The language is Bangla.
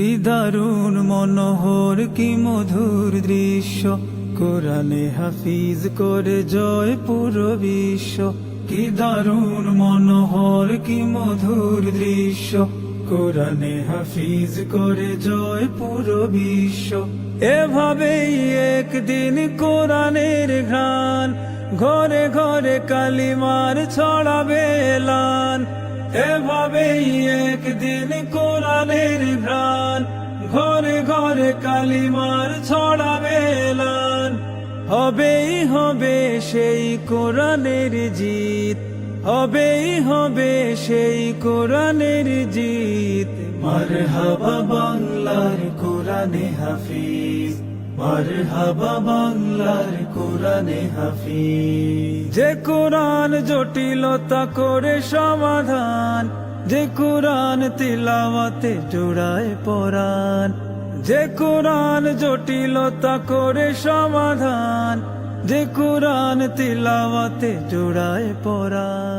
কি দারুণ মনোহর, কি মধুর দৃশ্য। কোরআনে হাফিজ করে জয় পুরো বিশ্ব। কি দারুণ মনোহর, কি মধুর দৃশ্য। কোরআনে হাফিজ করে জয় পুরো বিশ্ব। এভাবেই একদিন কোরআনের ঘ্রাণ। ঘরে ঘরে কালিমার ছড়াবে এলান। এভাবেই একদিন কোরআনের ঘ্রাণ। ঘরে ঘরে কালিমার ছড়াবে হবেই হবে সেই কোরআনের জিত। হবেই হবে সেই কোরআনের জিত। মারহাবা বাংলার কোরআনে হাফিজ। মারহাবা বাংলার কোরআনে হাফিজ। যে কোরআন জটিলতা করে সমাধান যে কোরআন তিলাওয়াতে জোড়ায় পরাণ, যে কোরআন জটিলতা করে সমাধান, যে কোরআন তিলাওয়াতে জোড়ায় পরাণ।